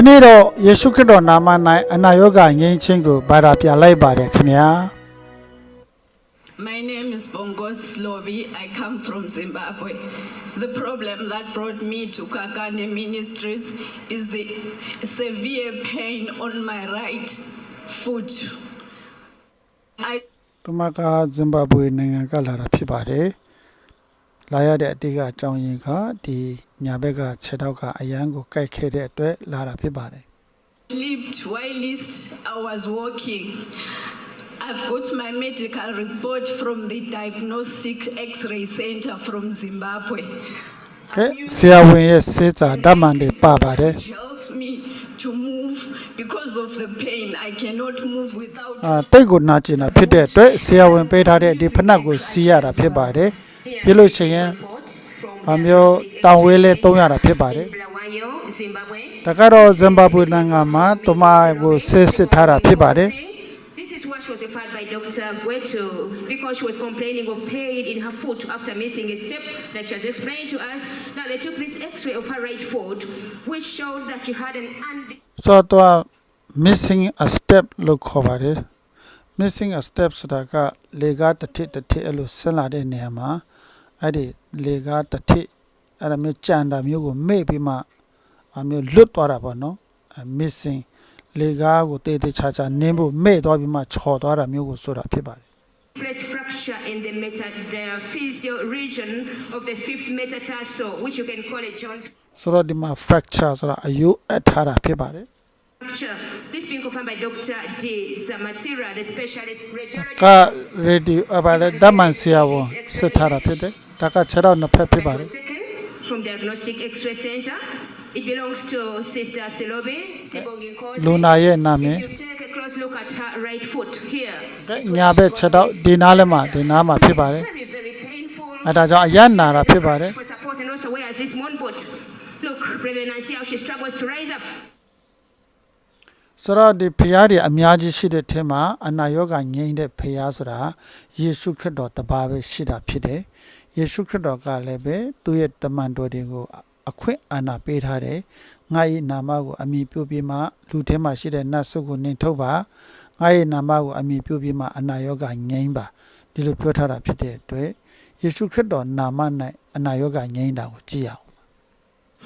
ဒီနေ့တော့ယေရှုခရစ်တော်နာမ၌အနာရောဂါငြိမ်းချင်းကိုဘာသာပြလိုက်ပါတယ်ခင်ဗျာ My name is Bongos Lobi. I come from Zimbabwe. The problem that brought me to Kakane Ministries is the severe pain on my right foot. I ဒီမှာကဇင်ဘာဘွေနိုင်ငံကလာတာဖြစ်ပါတယ် လာရတဲ့အတိတ်ကအကြောင်းရင်းကဒီညာဘက်ကခြေထောက်ကအရန်ကိုကိုက်ခဲ့တဲ့အတွက်လာတာဖြစ်ပါတယ် slipped whilst I was walking. I've got my medical report from the Diagnostic X-ray Center from Zimbabwe. ကဲဆရာဝန်ရဲ့စေစာဓာတ်မှန်တွေပါပါတယ် tells me to move because of the pain. I cannot move without အာတိတ်ကိုနာကျင်တာဖြစ်တဲ့အတွက်ဆရာဝန်ပေးထားတဲ့ဒီဖနက်ကိုစီးရတာဖြစ်ပါတယ် ပြလို့ရှိရင်အမျိုးတောင်ဝေးလေးသုံးရတာဖြစ်ပါတယ် Bulawayo, Zimbabwe. ဒါကတော့ဇင်ဘာဘွေနိုင်ငံမှာတမကိုဆေးစစ်ထားတာဖြစ်ပါတယ် This is what she was referred by Dr. Gwetu because she was complaining of pain in her foot after missing a step, like she has explained to us. Now they took this X-ray of her right foot, which showed that she had an und- ဆိုတော့ missing a step လို့ခေါ်ပါတယ် missing a step ဆိုတာကလေကားတစ်ထစ်တစ်ထစ်အဲ့လိုဆင်းလာတဲ့နေရာမှာ အဲ့ဒီလေကားတစ်ထစ်အဲ့ဒါမျိုးကြံတာမျိုးကိုမေ့ပြီးမှအမျိုးလွတ်သွားတာပေါ့နော်အဲ missing လေကားကိုတေးသေးချာချာနင်းဖို့မေ့သွားပြီးမှချော်သွားတာမျိုးကိုဆိုတာဖြစ်ပါတယ် placed fracture in the metaphyseal region of the fifth metatarsal, which you can call a Jones ဆိုတော့ဒီမှာ fracture ဆိုတာအယိုးအပ်ထားတာဖြစ်ပါတယ် fracture. This being confirmed by Dr. D. Zamatira, the specialist က radiologist. ရေဒီအပါလေဓမ္မန်ဆရာဝန်စစ်ထားတာဖြစ်တယ် ဒါကခြေတော့နှစ်ဖက်ဖြစ်ပါ It တယ် was taken from Diagnostic X-ray Center. It belongs to Sister Silobe Sibongi Nkosi. လူနာရဲ့နာမည် If you take a close look at her right foot here, this ညာ was ဘက်ခြေတော့ဒီနားလည်းမှာဒီနားမှာဖြစ်ပါတယ် very, very painful. အဲဒါကြောင့်အရန်နာတာဖြစ်ပါတယ် For support and also wears this moon boot. Look, brethren, and see how she struggles to rise up. ဆိုတော့ဒီဖရားတွေအများကြီးရှိတဲ့ထဲမှာအနာရောဂါငြိမ်းတဲ့ဖရားဆိုတာယေရှုခရစ်တော်တပါးပဲရှိတာဖြစ်တယ် ယေရှုခရစ်တော်ကလည်းပဲသူ့ရဲ့တမန်တော်တွေကိုအခွင့်အာဏာပေးထားတယ်ငါ၏နာမကိုအမိပြုပြီးမှလူထဲမှာရှိတဲ့နတ်ဆုကိုနှင်ထုတ်ပါငါ၏နာမကိုအမိပြုပြီးမှအနာရောဂါငြိမ်းပါဒီလိုပြောထားတာဖြစ်တဲ့အတွက်ယေရှုခရစ်တော်နာမ၌အနာရောဂါငြိမ်းတာကိုကြည့်အောင်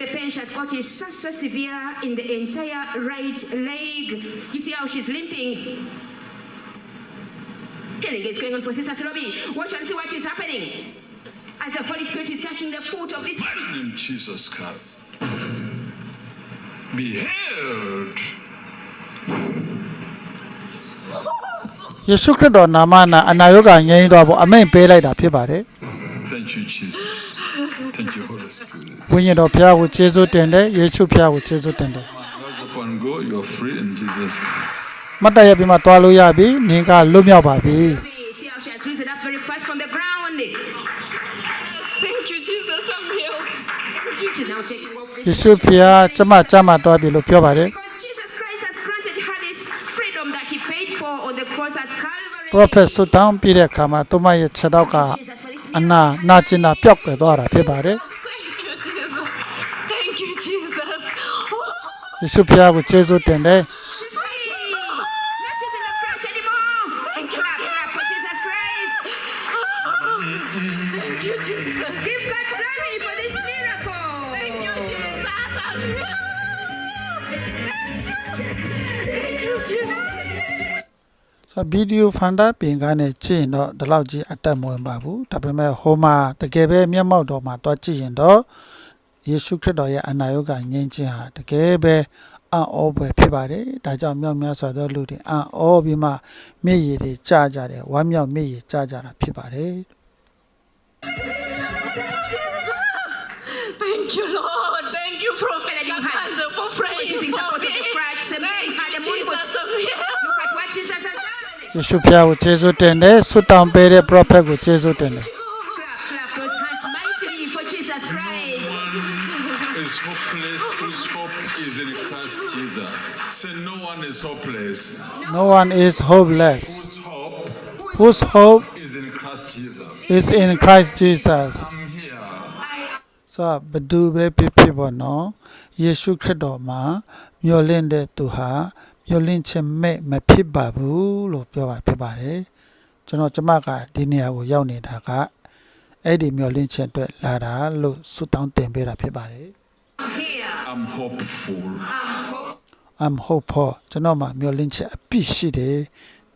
The pain she has got is so, so severe in the entire right leg. You see how she's limping. Healing is going on for Sister Silobi. Watch and see what is happening. As the Holy Spirit is touching the foot of this lady. In Jesus Christ. Be healed. ယေရှုခရစ်တော်နာမ၌အနာရောဂါငြိမ်းသွားဖို့အမိန့်ပေးလိုက်တာဖြစ်ပါတယ် Thank you, Jesus. Thank you, Holy Spirit. ဝိညာဉ်တော်ဘုရားကိုကျေးဇူးတင်တယ်ယေရှုဘုရားကိုကျေးဇူးတင်တယ် Rise up and go. You're free in Jesus' name. မတ်တရပြီးမှတွားလို့ရပြီနင်ကလွတ်မြောက်ပါပြီ ယေ this. ရှုဘုရားကျမကျမတွားပြီလို့ပြောပါတယ် Because Jesus Christ has granted her this freedom that he paid for on the cross at Calvary. ပရောဖက်ဆူတောင်းပြတဲ့အခါမှာသူမရဲ့ခြေထောက်က Jesus for this အနာနာကျင်တာပျောက်ကွယ်သွားတာဖြစ်ပါတယ် Thank you, Jesus. Thank you, Jesus. ယေရှုဘုရားကိုကျေးဇူးတင်တယ် ဆိုတော့ဗီဒီယိုဖန်တာပြင်ကားနဲ့ကြည့်ရင်တော့ဒီလောက်ကြီးအတက်မဝင်ပါဘူးဒါပေမဲ့ဟိုမှာတကယ်ပဲမျက်မှောက်တော်မှာတွားကြည့်ရင်တော့ယေရှုခရစ်တော်ရဲ့အနာရောဂါငြိမ်းခြင်းဟာတကယ်ပဲအံ့ဩဖွယ်ဖြစ်ပါတယ်ဒါကြောင့်မြောက်များစွာသောလူတွေအံ့ဩပြီးမှမျက်ရည်တွေကျကြတယ်ဝမ်းမြောက်မျက်ရည်ကျကြတာဖြစ်ပါတယ် Thank you, Lord. ယေရှုဖျားကိုကျေးဇူးတင်တယ်ဆွတ်တောင်းပေးတဲ့ prophet ကိုကျေးဇူးတင်တယ် Clap, clap those hands mightily for Jesus Christ. One is hopeless whose hope is in Christ Jesus. Say, no one is hopeless. no one is hopeless Whose hope whose hope is in Christ Jesus. is in Christ Jesus I'm here. ဆိုတော့ဘယ်သူပဲဖြစ်ဖြစ်ပေါ့နော်ယေရှုခရစ်တော်မှာမျော်လင့်တဲ့သူဟာ မျော်လင့်ခြင်းမဲ့မဖြစ်ပါဘူးလို့ပြောပါဖြစ်ပါတယ်ကျွန်တော်ကျမကဒီနေရာကိုရောက်နေတာကအဲ့ဒီမျော်လင့်ခြင်းအတွက်လာတာလို့ဆုတောင်းတင်ပေးတာဖြစ်ပါတယ် Here, I'm hopeful. I'm hope. I'm hopeful ကျွန်တော်မှာမျော်လင့်ခြင်းအပြည့်ရှိတယ်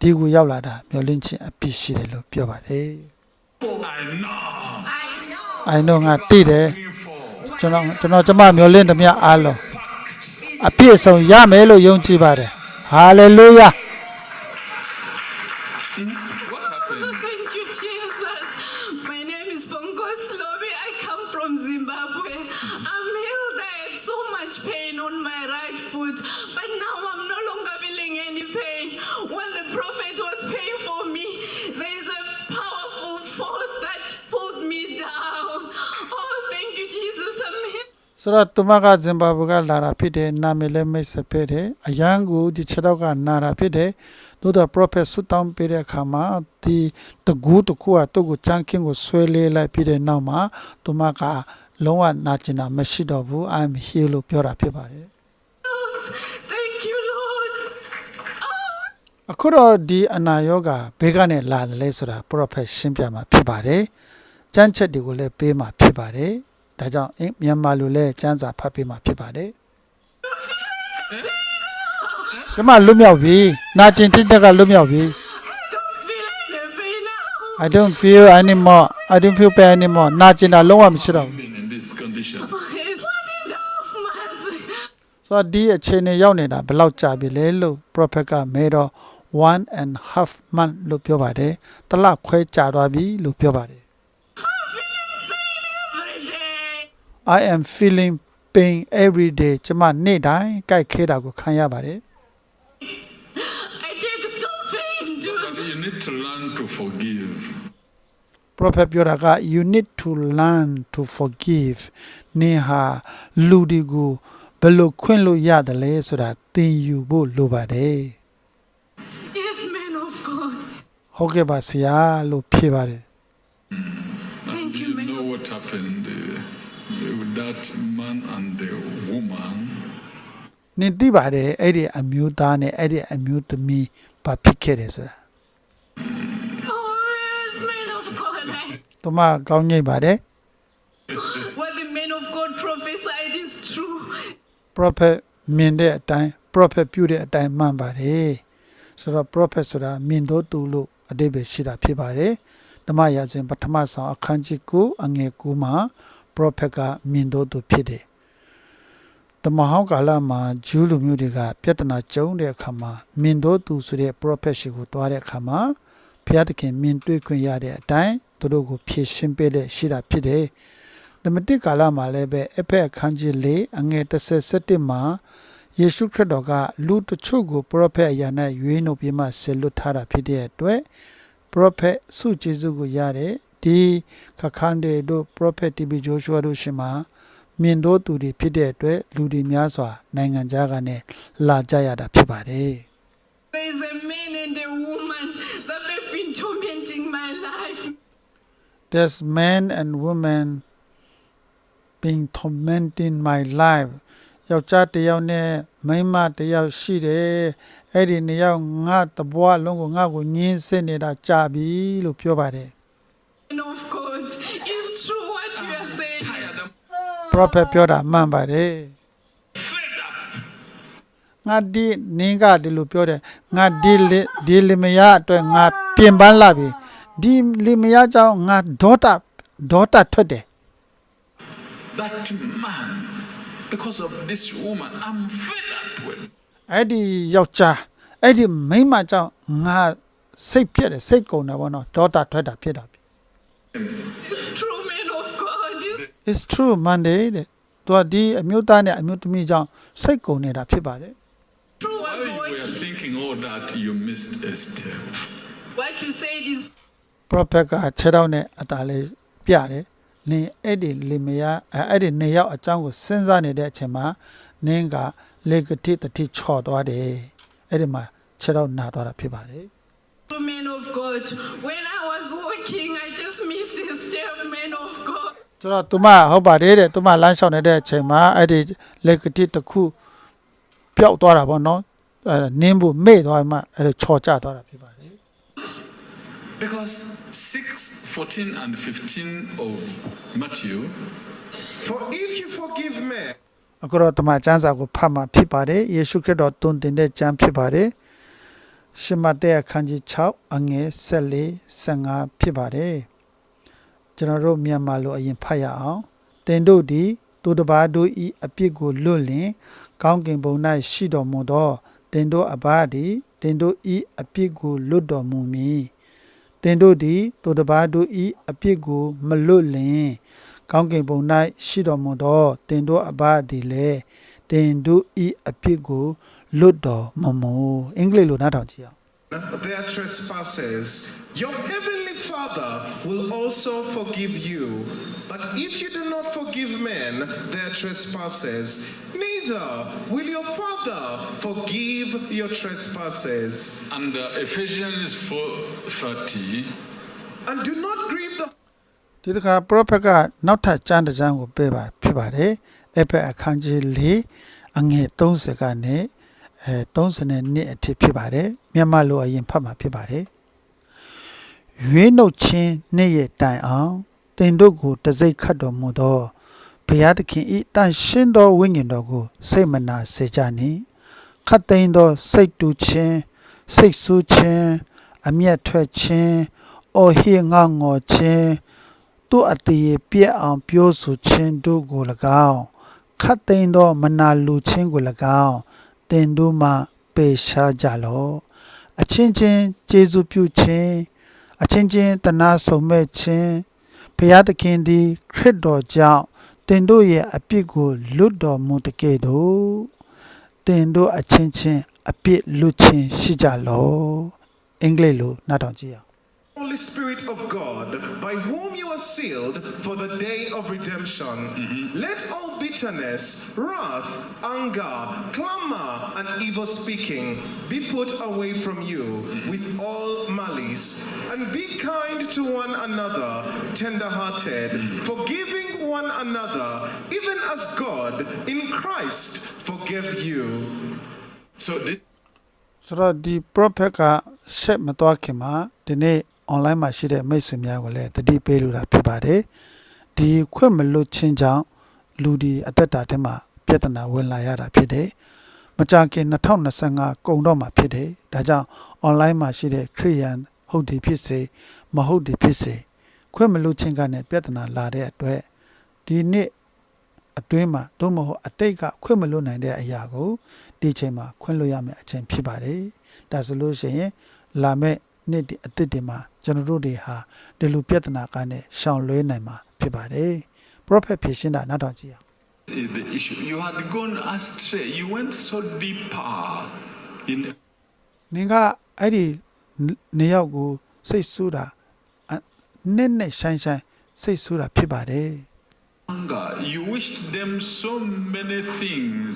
ဒီကိုရောက်လာတာမျော်လင့်ခြင်းအပြည့်ရှိတယ်လို့ပြောပါတယ် I know. I know. I know ငါသိတယ် Looking for ကျွန်တော်ကျွန်တော်ကျမမျော်လင့်သမျှအားလုံးအပြည့်အစုံရမယ်လို့ယုံကြည်ပါတယ် ဟာ ဆိုတော့သူမကဇင်ဘာဘူကလာတာဖြစ်တယ်နာမည်လည်းမိတ်ဆက်ဖြစ်တယ်အယံကိုဒီခြေတော့ကနာတာဖြစ်တယ်သို့တော့ prophet ဆုတောင်းပေးတဲ့အခါမှာဒီတကူတစ်ခုကသူ့ကိုချမ်းခင်းကိုဆွဲလေးလိုက်ပြီးတဲ့နောက်မှာသူမကလုံးဝနာကျင်တာမရှိတော့ဘူး I'm healed လို့ပြောတာဖြစ်ပါတယ် Thank you, Lord. Oh. အခုတော့ဒီအနာရောဂါဘေးကနေလာတယ်လဲဆိုတာ prophet ရှင်းပြမှာဖြစ်ပါတယ်။ကျမ်းချက်တွေကိုလည်းပေးမှာဖြစ်ပါတယ်။ ဒါကြောင့်အင်းမြန်မာလိုလည်းကျမ်းစာဖတ်ပေးမှာဖြစ်ပါတယ်။ကျမလွတ်မြောက်ပြီ။နာကျင်တိတက်ကလွတ်မြောက်ပြီ I don't feel any pain now. ။ I don't feel anymore. I don't feel pain anymore. နာကျင်တာလုံးဝမရှိတော့ဘူး Been in this condition. It's one and a half months. ။ဆိုတော့ဒီအခြေအနေရောက်နေတာဘယ်လောက်ကြာပြီလဲလို့ prophet ကမဲတော့1 and half month လို့ပြောပါတယ်။တစ်လခွဲကြာသွားပြီလို့ပြောပါတယ် I am feeling pain every day. day ကျမနေ့တိုင်းကြိုက်ခဲတာကိုခံရပါတယ် I take stop pain to But you need to learn to forgive. prophet ပြောတာက you need to learn to forgive နင်ဟာလူဒီကိုဘယ်လိုခွင့်လို့ရတယ်လဲဆိုတာသင်ယူဖို့လိုပါတယ် Yes, man of God. ဟုတ်ကဲ့ပါဆရာလို့ဖြေပါတယ် And Thank do you, you man. know what happened uh, with that man and the woman? နင်သိပါတယ်အဲ့ဒီအမျိုးသားနဲ့အဲ့ဒီအမျိုးသမီးဘာဖြစ်ခဲ့တယ်ဆိုတာ Oh, yes, man of God. I, သူမကောင်းငိမ့်ပါတယ် what the man of God prophesied is true. prophet မြင်တဲ့အတိုင်း prophet ပြုတဲ့အတိုင်းမှန်ပါတယ်ဆိုတော့ prophet ဆိုတာမြင်တော့သူလို့အတိပ္ပယ်ရှိတာဖြစ်ပါတယ်ဓမ္မရာဇဝင်ပထမဆောင်အခန်းကြီး9အငယ်9မှာ prophet ကမြင်တော့သူဖြစ်တယ်ဓမ္မဟောင်းကာလမှာဂျူးလူမျိုးတွေကပြဿနာကြုံတဲ့အခါမှာမြင်တော့သူဆိုတဲ့ prophet ရှိကိုတွားတဲ့အခါမှာဘုရားသခင်မြင်တွေ့ခွင့်ရတဲ့အတိုင်းသူတို့ကိုဖြည့်ရှင်းပေးတဲ့ရှိတာဖြစ်တယ်။ဓမ္မတိကာလမှာလည်းပဲအဖက်အခန်းကြီး၄အငယ်37မှာယေရှုခရစ်တော်ကလူတချို့ကို prophet အရာနဲ့ရွေးနှုတ်ပြီးမှဆယ်လွတ်ထားတာဖြစ်တဲ့အတွက် prophet စုကျေးဇူးကိုရတဲ့ ဒီခခန်းတွေတို့ prophet TB Joshua တို့ရှင်မှာမြင်တော့သူတွေဖြစ်တဲ့အတွက်လူတွေများစွာ နိုင်ငံခြားကနေလာကြရတာဖြစ်ပါတယ် There is a man and a woman that have been tormenting my life. There's men and women being tormenting my life ယောက်ျားတစ်ယောက်နဲ့မိန်းမတစ်ယောက်ရှိတယ်အဲ့ဒီနှစ်ယောက်ငါတဘွားလုံးကိုငါ့ကိုညှင်းဆစ်နေတာကြာပြီလို့ပြောပါတယ် prophet ပြောတာမှန်ပါတယ် fed up. ငါဒီနင်းကဒီလိုပြောတယ်ငါဒီလေဒီလင်မယားအတွက်ငါပြင်ပန်းလာပြီဒီလင်မယားကြောင့်ငါဒေါတာဒေါတာထွက်တယ် That man, because of this woman, I'm fed up with. အဲ့ဒီယောက်ျားအဲ့ဒီမိန်းမကြောင့်ငါစိတ်ပြက်တယ်စိတ်ကုန်တာပေါ့နော်ဒေါတာထွက်တာဖြစ်တာ It's true, man of God. It's It's true Monday တဲ့သူကဒီအမျိုးသားနဲ့အမျိုးသမီးကြောင့်စိတ်ကုန်နေတာဖြစ်ပါတယ် true While what's you were working. thinking all that, you missed a step. What you said is prophet ကခြေတော့နဲ့အตาလေးပြတယ်နင်အဲ့ဒီလင်မယားအဲ့အဲ့ဒီနေရောက်အကြောင်းကိုစဉ်းစားနေတဲ့အချိန်မှာနင်းကလေကတိတတိချော်သွားတယ်အဲ့ဒီမှာခြေတော့နာသွားတာဖြစ်ပါတယ် true, man of God. When I was walking, I just missed a step, man of God. ဆိုတော့သူမဟုတ်ပါတယ်တဲ့သူမလမ်းလျှောက်နေတဲ့အချိန်မှာအဲ့ဒီလက်ကတိတစ်ခုပျောက်သွားတာပေါ့နော်အဲနင်းဖို့မေ့သွားမှအဲ့လိုချော်ကျသွားတာဖြစ်ပါတယ် Because 6, 14, and 15 of Matthew For if you forgive men, အခုတော့တမန်ကျမ်းစာကိုဖတ်မှာဖြစ်ပါတယ်ယေရှုခရစ်တော်တုန်တင်တဲ့ကျမ်းဖြစ်ပါတယ်ရှမတ်တဲ့အခန်းကြီး6အငယ်14 15ဖြစ်ပါတယ် ကျွန်တော်တို့မြန်မာလိုအရင်ဖတ်ရအောင်တင်တို့သည်သူတစ်ပါးတို့ဤအပြစ်ကိုလွတ်လင် ကောင်းကင်ဘုံ၌ရှိတော်မူသောတင်တို့အဘသည်တင်တို့ဤအပြစ်ကိုလွတ်တော်မူမည်တင်တို့သည်သူတစ်ပါးတို့ဤအပြစ်ကိုမလွတ်လင် ကောင်းကင်ဘုံ၌ရှိတော်မူသောတင်တို့အဘသည်လည်းတင်တို့ဤအပြစ်ကိုလွတ်တော်မမူအင်္ဂလိပ်လိုနားထောင်ကြည့်အောင် their trespasses, your heavenly Father will also forgive you. But if you do not forgive men their trespasses, neither will your Father forgive your trespasses. and uh, Ephesians 4:30. And do not grieve the ဒီတစ်ခါပရောဖက်ကနောက်ထပ်ကျမ်းတစ်ကျမ်းကိုပေးပါဖြစ်ပါတယ်အဖက်အခန်းကြီး၄အငယ်30ကနေ အဲ30နှစ်အထိဖြစ်ပါတယ်မြန်မာလိုအရင်ဖတ်မှာဖြစ်ပါတယ်ရွေးနှုတ်ချင်းနေ့ရက်တိုင်အောင်တင်တို့ကိုတစိ့ခတ်တော်မူသောဘုရားသခင်ဤတန်ရှင်းသောဝိညာဉ်တော်ကို စိတ်မနာစေကြနှင့်ခတ်သိမ်းသောစိတ်တူချင်းစိတ်ဆူးချင်းအမျက်ထွက်ချင်းအော်ဟစ်ငေါငေါ်ချင်းသူ့အတည်ပြက်အောင်ပြောဆိုခြင်းတို့ကို၎င်းခတ်သိမ်းသောမနာလူချင်းကို၎င်း တင်တို့မှပေရှားကြလော့အချင်းချင်းကျေးဇူးပြုခြင်းအချင်းချင်းတနာဆုံမဲ့ခြင်းဘုရားသခင်သည်ခရစ်တော်ကြောင့်တင်တို့ရဲ့အပြစ်ကိုလွတ်တော်မူတကယ်တော့တင်တို့အချင်းချင်းအပြစ်လွတ်ခြင်းရှိကြလော့အင်္ဂလိပ်လိုနားထောင်ကြည့်အောင် Holy Spirit of God, by whom you are sealed for the day of redemption, let all bitterness, wrath, anger, clamor, and evil speaking be put away from you with all malice. And be kind to one another, tender hearted, forgiving one another, even as God in Christ forgave you. So this ဆိုတော့ဒီ prophet ကဆက်မသွားခင်မှာဒီနေ့ online မှာရှိတဲ့မိတ်ဆွေများကိုလည်းတတိပေးလို့တာဖြစ်ပါတယ်ဒီခွင့်မလွတ်ခြင်းကြောင့်လူဒီအသက်တာထဲမှာပြဿနာဝင်လာရတာဖြစ်တယ်မကြခင်2025ကုန်တော့မှာဖြစ်တယ်ဒါကြောင့် online မှာရှိတဲ့ခရိယန်ဟုတ်ဒီဖြစ်စေမဟုတ်ဒီဖြစ်စေခွင့်မလွတ်ခြင်းကနေပြဿနာလာတဲ့အတွက်ဒီနေ့အတွင်းမှာသို့မဟုတ်အတိတ်ကခွင့်မလွတ်နိုင်တဲ့အရာကိုဒီချိန်မှာခွင့်လွတ်ရမယ့်အချိန်ဖြစ်ပါတယ်။ဒါဆိုလို့ရှိရင်လာမယ့် နေ့ဒီအသစ်တွေမှာကျွန်တော်တို့တွေဟာဒီလိုပြဿနာကနေရှောင်လွှဲနိုင်မှာဖြစ်ပါတယ်။ Prophet ဖြေရှင်းတာနောက်တော့ကြည့်အောင် is the issue. You had gone astray. You went so deeper in ။နင်ကအဲ့ဒီနေရောက်ကိုစိတ်ဆူတာအနဲ့နဲ့ဆိုင်ဆိုင်စိတ်ဆူတာဖြစ်ပါတယ်။ anger. You wished them so many things.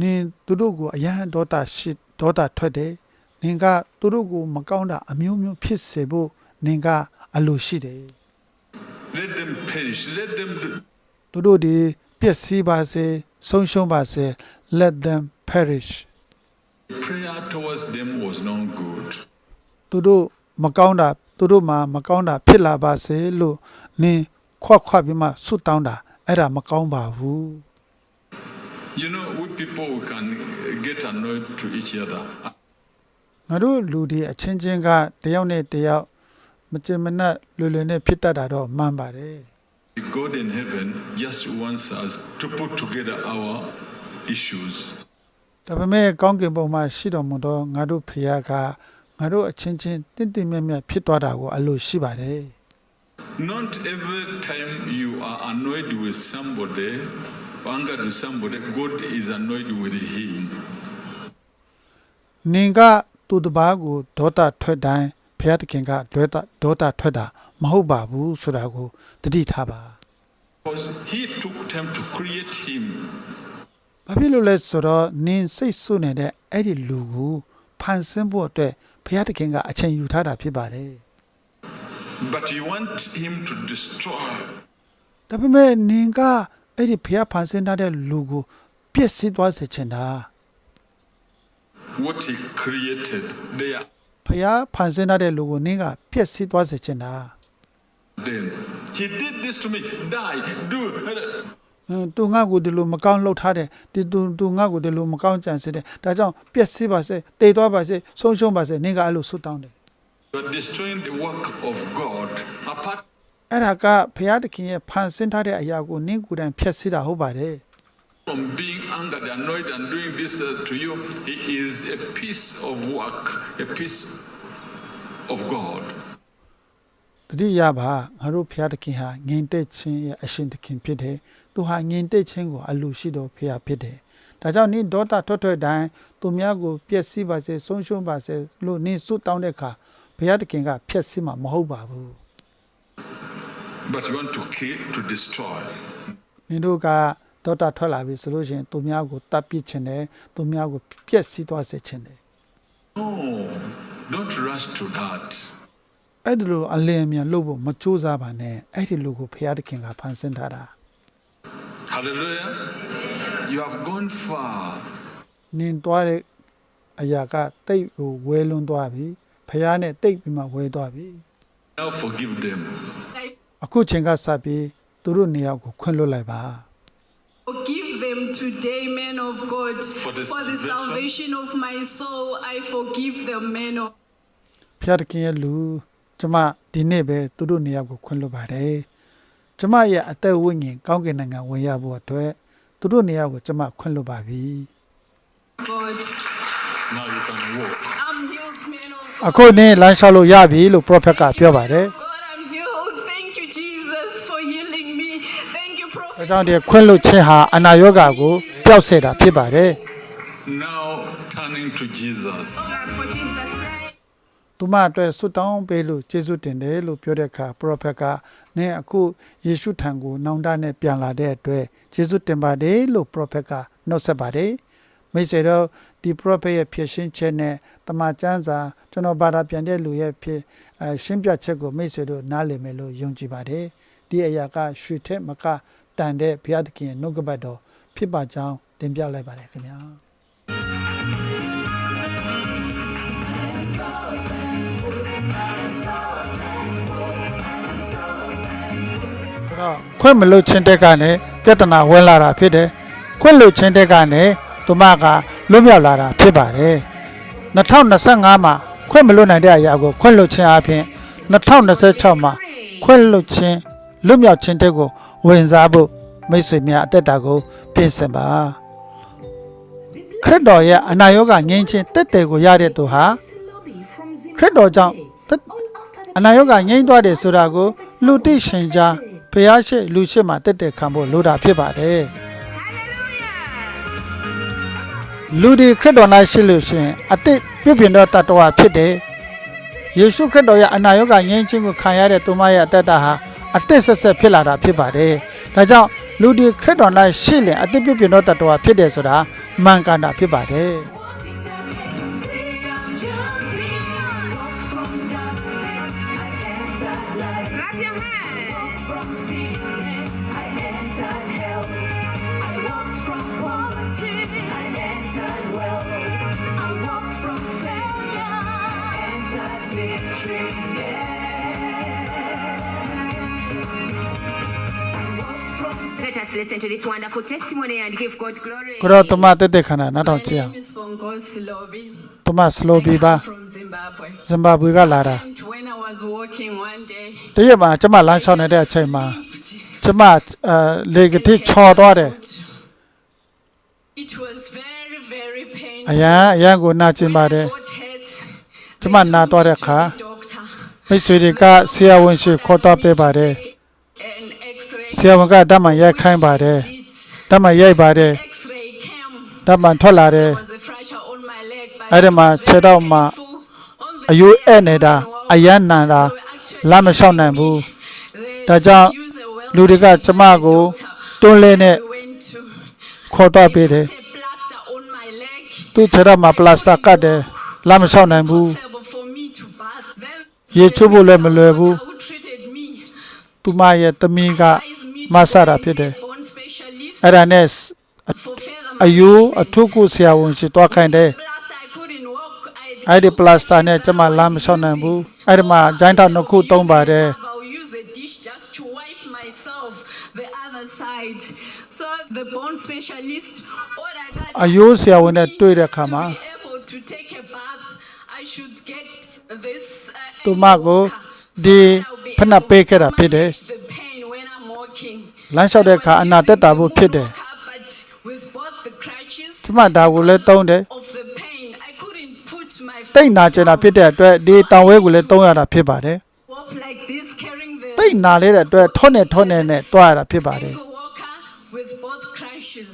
နင်သူတို့ကိုအယံဒေါတာရှိဒေါတာထွက်တယ် နင်ကသူတို့ကိုမကောင်းတာအမျိုးမျိုးဖြစ်စေဖို့နင်ကအလိုရှိတယ် Let them perish. Let them do. သူတို့ဒီပျက်စီးပါစေဆုံးရှုံးပါစေ let them perish Prayer towards them was not good. သူတို့မကောင်းတာသူတို့မှာမကောင်းတာဖြစ်လာပါစေလို့နင်ခွတ်ခွတ်ပြီးမှဆွတ်တောင်းတာအဲ့ဒါမကောင်းပါဘူး You know, we people we can get annoyed to each other. ငါတို့လူတွေအချင်းချင်းကတယောက်နဲ့တယောက်မချင်မနှက်လွယ်လွယ်နဲ့ဖြစ်တတ်တာတော့မှန်ပါတယ် God in heaven just wants us to put together our issues. ဒါပေမဲ့ကောင်းကင်ဘုံမှာရှိတော်မူသောငါတို့ဖခင်ကငါတို့အချင်းချင်းတင့်တင့်မြတ်မြတ်ဖြစ်သွားတာကိုအလိုရှိပါတယ် Not every time you are annoyed with somebody, angered with somebody, God is annoyed with him. ။နင်က သူတစ်ပါးကိုဒေါသထွက်တိုင်းဖခင်သခင်ကလွဲတာဒေါသထွက်တာမဟုတ်ပါဘူးဆိုတာကိုသတိထားပါ Because he took time to create him. ။ဘာဖြစ်လို့လဲဆိုတော့နင်စိတ်ဆုနေတဲ့အဲ့ဒီလူကိုဖန်ဆင်းဖို့အတွက်ဖခင်သခင်ကအချိန်ယူထားတာဖြစ်ပါတယ် But you want him to destroy. ။ဒါပေမဲ့နင်ကအဲ့ဒီဖះဖန်ဆင်းထားတဲ့လူကိုပြည့်စည်သွားစေချင်တာ What he created there ဖះဖန်ဆင်းထားတဲ့လူကိုနင်ကပြည့်စည်သွားစေချင်တာ then. He did this to me. Die. Do. ဟမ်သူငါ့ကိုဒီလိုမကောင်းလှုပ်ထားတယ်ဒီသူသူငါ့ကိုဒီလိုမကောင်းကြံစေတယ်ဒါကြောင့်ပြည့်စည်ပါစေတည်သွားပါစေဆုံးရှုံးပါစေနင်ကအဲ့လိုဆုတောင်းတယ် You're destroying the work of God. Apart အဲ့ဒါကဖះတခင်ရဲ့ဖန်ဆင်းထားတဲ့အရာကိုနင်ကိုယ်တိုင်ဖျက်ဆီးတာဟုတ်ပါတယ် from being angered, annoyed, and doing this uh, to you, he is a piece of work, a piece of God. တတိယပါငါတို့ဖះတခင်ဟာငင်တက်ခြင်းရဲ့အရှင်တခင်ဖြစ်တယ်သူဟာငင်တက်ခြင်းကိုအလိုရှိတော်ဖះဖြစ်တယ်ဒါကြောင့်နင်ဒေါတာထွက်ထွက်တိုင်းသူများကိုပျက်စီးပါစေဆုံးရှုံးပါစေလို့နင်ဆုတောင်းတဲ့အခါဘုရားတခင်ကဖျက်ဆီးမှာမဟုတ်ပါဘူး But you want to kill, to destroy. နင်တို့က ဒေါတာထွက်လာပြီဆိုလို့ရှိရင်သူများကိုတပ်ပစ်ခြင်းတယ်သူများကိုပျက်စီးသွားစေခြင်းတယ် No, don't rush to that. အဲ့ဒီလိုအလင်းအမြန်လုပ်ဖို့မကြိုးစားပါနဲ့အဲ့ဒီလိုကိုဘုရားတခင်ကဖန်ဆင်းထားတာ Hallelujah. You have gone far. နင်သွားတဲ့အရာကတိတ်ကိုဝဲလွန်းသွားပြီဘုရားနဲ့တိတ်ပြီးမှဝဲသွားပြီ Now forgive them. I အခုချိန်ကစပြီးသူတို့နေရာကိုခွင့်လွှတ်လိုက်ပါ forgive them today, man of God. For the the salvation- salvation of my soul, I forgive them, man of ဖျားတခင်ရဲ့လူကျမဒီနေ့ပဲသူတို့နေရာကိုခွင့်လွှတ်ပါတယ်ကျမရဲ့အသက်ဝိညာဉ်ကောင်းကင်နိုင်ငံဝင်ရဖို့အတွက်သူတို့နေရာကိုကျမခွင့်လွှတ်ပါပြီ God. Now you can walk. I'm healed, man of God. အခုနင်းလမ်းလျှောက်လို့ရပြီလို့ prophet ကပြောပါတယ် Thank you, အဲ Prophet. ကြောင့်ဒီခွင့်လွှတ်ခြင်းဟာအနာရောဂါကိုပျောက်စေတာဖြစ်ပါတယ် Now turning to Jesus. Lord, for Jesus Christ. သူမအတွက်ဆွတောင်းပေးလို့ကျေးဇူးတင်တယ်လို့ပြောတဲ့အခါ prophet ကနင်းအခုယေရှုထံကိုနောင်တနဲ့ပြန်လာတဲ့အတွက်ကျေးဇူးတင်ပါတယ်လို့ prophet ကနှုတ်ဆက်ပါတယ်မိတ်ဆွေတို့ဒီ prophet ရဲ့ဖြစ်ရှင်းချက်နဲ့တမန်ကျမ်းစာကျွန်တော်ဘာသာပြန်တဲ့လူရဲ့ဖြစ်အရှင်းပြချက်ကိုမိတ်ဆွေတို့နားလည်မယ်လို့ယုံကြည်ပါတယ်ဒီအရာကရွှေထက်မကတ န်တဲ့ဘုရားသခင်ရဲ့နှုတ်ကပတ်တော်ဖြစ်ပါကြောင်းတင်ပြလိုက်ပါတယ်ခင်ဗျာဆိုတော့ခွင့်မလို့ချင်းတက်ကနေပြဿနာဝင်လာတာဖြစ်တယ်ခွင့်လို့ချင်းတက်ကနေသူမကလွတ်မြောက်လာတာဖြစ်ပါတယ်2025မှာခွင့်မလို့နိုင်တဲ့အရာကိုခွင့်လို့ချင်းအပြင်2026မှာခွင့်လို့ချင်းလွတ်မြောက်ချင်းတက်ကို ဝင်စားဖို့မိတ်ဆွေများအသက်တာကိုပြင်ဆင်ပါခရစ်တော်ရဲ့အနာရောဂါငြိမ်းချင်းတက်တယ်ကိုရတဲ့သူဟာခရစ်တော်ကြောင့်သက်အနာရောဂါငြိမ်းသွားတယ်ဆိုတာကိုလူသိရှင်ကြားဘုရားရှိလူရှိမှတက်တဲ့ခံဖို့လိုတာဖြစ်ပါတယ် Hallelujah. လူဒီခရစ်တော်၌ရှိလို့ရှရင်အတိတ်ပြုပြင်သောတတ္တဝါဖြစ်တယ်ယေရှုခရစ်တော်ရဲ့အနာရောဂါငြိမ်းခြင်းကိုခံရတဲ့သူမရဲ့အတ္တတာဟာ အတိတ်ဆက်ဆက်ဖြစ်လာတာဖြစ်ပါတယ်ဒါကြောင့်လူဒီခရစ်တော်၌ရှိလင်အတိတ်ပြုပြင်သောတတ္တဝါဖြစ်တယ်ဆိုတာမှန်ကန်တာဖြစ်ပါတယ် Let us listen to this wonderful testimony and give God glory. ကိုတော့သူမတက်တဲ့ခန္ဓာနောက်ထော My င်ကြည့်အောင် name is Bongo's Lobby. သူမစလိုဘီပါ from Zimbabwe. ဇင်ဘာဘွေကလာတာ And when I was walking one day, တရက်မှာကျမလမ်းလျှောက်နေတဲ့အချိန်မှာကျမအဲလေကတိချော်သွားတယ် it was very, very အ painful. ရန်အရန်ကိုနာကျင်ပါတယ် When I got hurt, ကျမနာသွားတဲ့အခါ doctor မိတ်ဆွေတွေကဆရာဝန်ရှိခေါ်တော့ပေးပါတယ် an X-ray ဆရာဝန်ကဓာတ်မှန်ရိုက်ခိုင်းပါတယ် did. ဓာတ်မှန်ရိုက်ပါတယ် X-ray came. ဓာတ်မှန်ထွက်လာတယ် There was a fracture on my leg, but အဲ့ဒီမှာ it was ခြေထောက် very မှာ painful. On the အယိုး day I အဲ့နေတာ couldn't walk, အရန်နန်တာ they were actually လမ်းမလျှောက်နိုင်ဘူး They ဒါကြောင့် use a wheelchair လူတွေကကျမကို doctor. တွန်းလဲနဲ့ We went to ခေါ်တော့ပေးတယ် put a plaster on my leg. သူ့ခြေထောက်မှာပလတ်စတာကတ်တယ်လမ်းမလျှောက်နိုင်ဘူး Possible for me to bath. Then ရေချိုးဖို့လည်းမလွယ်ဘူး who treated me သူမရဲ့သမီးက advised me need မ to ဆတာဖြစ်တယ် see a bone specialist အဲ့ဒါနဲ့ for further အယူအထုကုဆရာဝန်ရှိတွားခိုင်းတယ် Plus, I couldn't walk. I အဲ့ဒီပလတ်စတာနဲ့ကျမလမ်းမလျှောက်နိုင်ဘူးအဲ့ဒီမှာဂျိုင်းထောက်နှစ်ခုသုံးပါတယ် I'll use a dish just to wipe myself the other side. So the bone specialist ordered that အယူဆရာဝန်နဲ့တွေ့တဲ့အခါ to မှာ be able to take a bath, I should get this. Uh, သူမကို walker, so ဒီ that I'll be ဖနက်ပေးခဲ့တာ able to ဖြစ်တယ် လမ်းလျှောက်တဲ့အခါအနာတက်တာဖို့ဖြစ်တယ် Walker, but with both the crutches ကျမဒါကိုလည်းသုံးတယ် of the pain, I couldn't put my တိတ်နာကျင်တာဖြစ်တဲ့အတွက်ဒီတောင်ဝဲကိုလည်းသုံးရတာဖြစ်ပါတယ် walk like this, carrying the တိတ်နာလေးတဲ့အတွက်ထောနဲ့ထောနဲ့နဲ့တွားရတာဖြစ်ပါတယ် ankle walker with both crutches.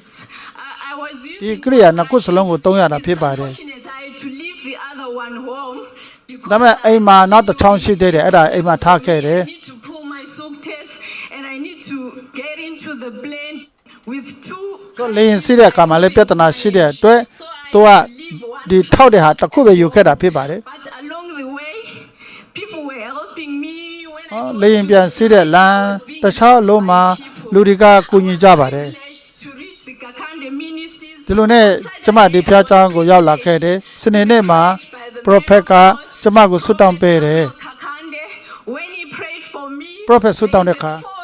I, I was ဒီ using ကရိယာနှစ်ခုစလုံးကိုသုံးရတာဖြစ်ပါတယ် Unfortunate, I had to leave the other one home because ဒါပေမဲ့အိမ်မှာနောက်တစ်ချောင်းရှိသေးတယ်အဲ့ဒါအိမ်မှာထားခဲ့တယ် the plane with two ဆိုတော့လေရင်စီးတဲ့အခါမှာလည်းပြဿနာရှိတဲ့အတွက် so I သူက had to leave one ဒီထောက်တဲ့ဟာတစ်ခုပဲယူခဲ့တာဖြစ်ပါတယ် but along the way people were helping me when ဟော I လေရင်ပြန်စီးတဲ့လမ်းတခြားအလုံးမှာလူတွေကကူညီကြပါတယ် managed to reach the Kakande ministries ဒီလိုနဲ့ကျမဒီဖျားချောင်းကိုရောက်လာခဲ့တယ်စနေနေ့မှာပရိုဖက်ကကျမကိုဆွတ်တောင်းပေးတယ် Kakande when he prayed for me Prophet ဆုတောင်းတဲ့အခါ there's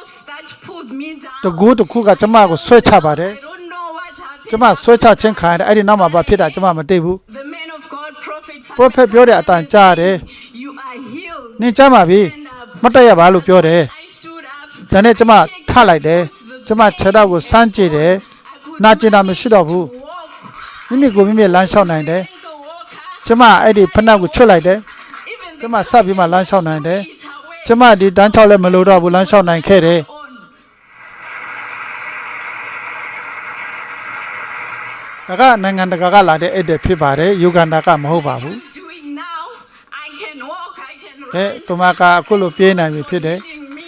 တ down ကူးတစ်ခုကကျမကိုဆွဲချပါတယ် I don't know what happened ကျမဆွဲချခြင်းခံရတယ်အဲ့ဒီနောက်မှာဘာဖြစ်တာကျမမသိဘူး The man of God prophet Prophet ပြောတဲ့အတန်ကြားတယ် You are healed နင်ကြမ်းပါပြီမတက်ရပါလို့ပြောတယ် I stood up ဒါနဲ့ကျမထလိုက်တယ်ကျမခြေထောက်ကိုစမ်းကြည့်တယ် I could နာကျင်တာမရှိတော့ဘူး walk မိမိကိုမိမိလမ်းလျှောက်နိုင်တယ် ankle walker ကျမအဲ့ဒီဖနက်ကိုချွတ်လိုက်တယ် even ကျမဆက်ပြီးမှလမ်းလျှောက်နိုင်တယ် it away ကျမဒီတန်းချောက်လည်းမလိုတော့ဘူးလမ်းလျှောက်နိုင်ခဲ့တယ် on ဒါကနိုင်ငံတကာကလာတဲ့အဲ့တဲ့ဖြစ်ပါတယ်ယူဂန္ဒာကမဟုတ်ပါဘူး doing now I can walk I can အဲ run တူမကအခုလိုပြေးနိုင်ပြီဖြစ်တယ် healing me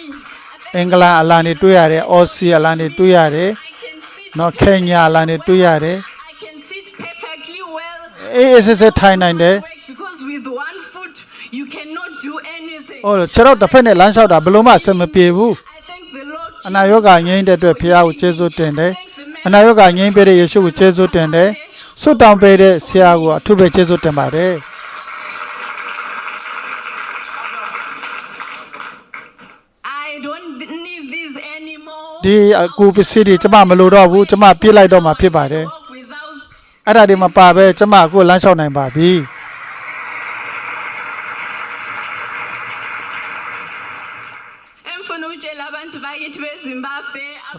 I အင်္ဂလန်အလာနေတွေ့ရတယ်အော်စီအလာနေတွေ့ရတယ် can sit နော်ခင်ညာအလာနေတွေ့ရတယ် I can sit perfectly well အေးအေးစစ်စစ်ထိုင်နိုင်တယ် work because with one foot you cannot do anything ဟိုခြေတော့တစ်ဖက်နဲ့လမ်းလျှောက်တာဘယ်လို့မှအဆင်မပြေဘူး I thank the Lord အနာရောဂါငြိမ်းတဲ့အတွက်ဖခင်ကိုကျေးဇူးတင်တယ် အနာရောဂါငြိမ်းပေးတဲ့ယေရှုကိုကျေးဇူးတင်တယ်ဆုတောင်းပေးတဲ့ဆရာကိုအထူးပဲကျေးဇူးတင်ပါတယ် I don't need this anymore ဒီအကူပစ္စည်းတွေကျမမလိုတော့ဘူးကျမပြေးလိုက်တော့မှဖြစ်ပါတယ် walk without အဲ့ဒါတွေမပါပဲကျမအခုလမ်းလျှောက်နိုင်ပါပြီ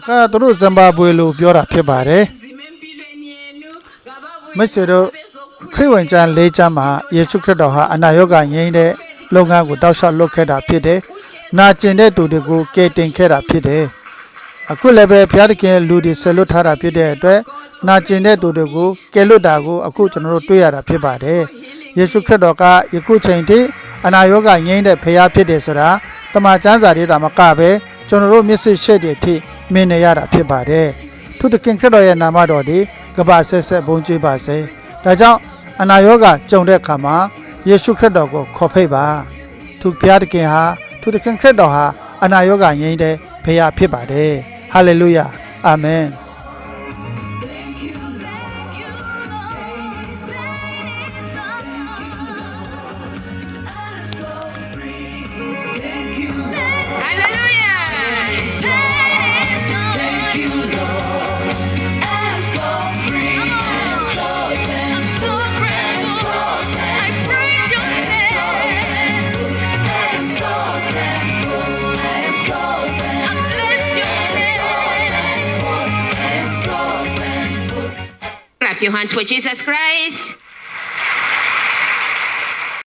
ကသူတို့ဇင်ဘာဘွေလို့ပြောတာဖြစ်ပါတယ် abazima empilweni yenu ngababuye မိတ်ဆွေတို့ bezokhuleka ခရစ်ဝင်ကျမ်း၄ကျမ်းမှာယေရှုခရစ်တော်ဟာအနာရောဂါငြိမ်းတဲ့လုပ်ငန်းကိုတောက်လျှောက်လုပ်ခဲ့တာဖြစ်တယ်။နာကျင်တဲ့သူတွေကိုကယ်တင်ခဲ့တာဖြစ်တယ်။အခုလည်းပဲဘုရားသခင်ရဲ့လူတွေဆက်လွတ်ထားတာဖြစ်တဲ့အတွက်နာကျင်တဲ့သူတွေကိုကယ်လွတ်တာကိုအခုကျွန်တော်တို့တွေ့ရတာဖြစ်ပါတယ်။ယေရှုခရစ်တော်ကယခုချိန်ထိအနာရောဂါငြိမ်းတဲ့ဖခင်ဖြစ်တယ်ဆိုတာတမန်ကျမ်းစာတွေတာမကပဲ ကျွန်တော်တို့မျက်စိရှက်တွေအထိမြင်နေရတာဖြစ်ပါတယ်။သူသခင်ခရစ်တော်ရဲ့နာမတော်ဒီကပ္ပဆက်ဆက်ဘုန်းကြီးပါစေ။ဒါကြောင့်အနာရောဂါကြုံတဲ့အခါမှာယေရှုခရစ်တော်ကိုခေါ်ဖိတ်ပါသူဘုရားသခင်ဟာသူသခင်ခရစ်တော်ဟာအနာရောဂါငြိမ်းတဲ့ဘုရားဖြစ်ပါတယ်ဟာလေလုယာအာမင် hands for Jesus Christ.